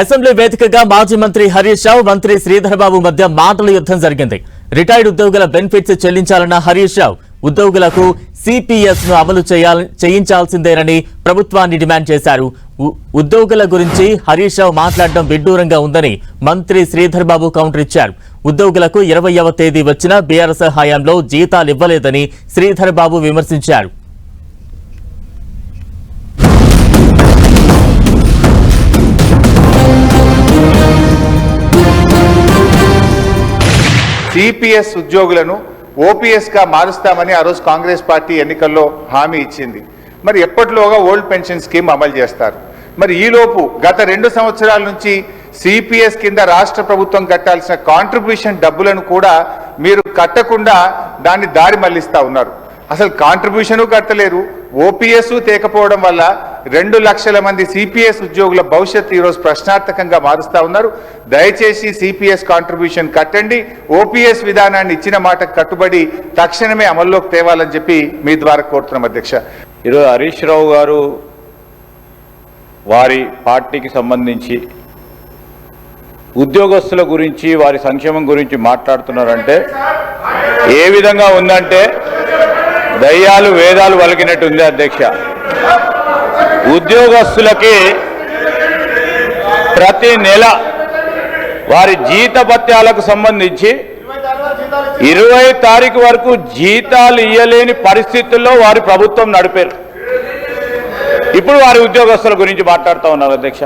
Assembly వేదికగా మాజీ మంత్రి హరీష్ రావు మంత్రి శ్రీధర్ బాబు మధ్య మాటల యుద్ధం జరిగింది. రిటైర్డ్ ఉద్యోగుల బెనిఫిట్స్ చెల్లించాలన్న హరీష్ రావు ఉద్యోగులకు సిపిఎస్ను అమలు చేయించాల్సిందేనని ప్రభుత్వాన్ని డిమాండ్ చేశారు. ఉ- ఉద్యోగుల గురించి హరీష్ రావు మాట్లాడడం విడ్డూరంగా ఉందని మంత్రి శ్రీధర్ బాబు కౌంటర్ ఇచ్చారు. ఉద్యోగులకు ఇరవయవ తేదీ వచ్చిన బీఆర్ఎస్ హయాంలో జీతాలు ఇవ్వలేదని శ్రీధర్ బాబు విమర్శించారు. సిపిఎస్ ఉద్యోగులను ఓపీఎస్గా మారుస్తామని ఆ రోజు కాంగ్రెస్ పార్టీ ఎన్నికల్లో హామీ ఇచ్చింది. మరి ఎప్పటిలోగా ఓల్డ్ పెన్షన్ స్కీమ్ అమలు చేస్తారు? మరి ఈలోపు గత రెండు సంవత్సరాల నుంచి సిపిఎస్ కింద రాష్ట్ర ప్రభుత్వం కట్టాల్సిన కాంట్రిబ్యూషన్ డబ్బులను కూడా మీరు కట్టకుండా దాన్ని దారి మళ్ళిస్తూ ఉన్నారు. అసలు కాంట్రిబ్యూషను కట్టలేరు ఓపీఎస్ తేకపోవడం వల్ల రెండు లక్షల మంది సిపిఎస్ ఉద్యోగుల భవిష్యత్తు ఈరోజు ప్రశ్నార్థకంగా మారుస్తూ ఉన్నారు. దయచేసి సిపిఎస్ కాంట్రిబ్యూషన్ కట్టండి. ఓపీఎస్ విధానాన్ని ఇచ్చిన మాటకు కట్టుబడి తక్షణమే అమల్లోకి తేవాలని చెప్పి మీ ద్వారా కోరుతున్నాం అధ్యక్ష. ఈరోజు హరీష్ రావు గారు వారి పార్టీకి సంబంధించి ఉద్యోగస్తుల గురించి వారి సంక్షేమం గురించి మాట్లాడుతున్నారంటే ఏ విధంగా ఉందంటే దయ్యాలు వేదాలు వలికినట్టుంది అధ్యక్ష. ఉద్యోగస్తులకి ప్రతి నెల వారి జీతభత్యాలకు సంబంధించి ఇరవై తారీఖు వరకు జీతాలు ఇయ్యలేని పరిస్థితుల్లో వారి ప్రభుత్వం నడిపారు. ఇప్పుడు వారి ఉద్యోగస్తుల గురించి మాట్లాడుతూ ఉన్నారు అధ్యక్ష.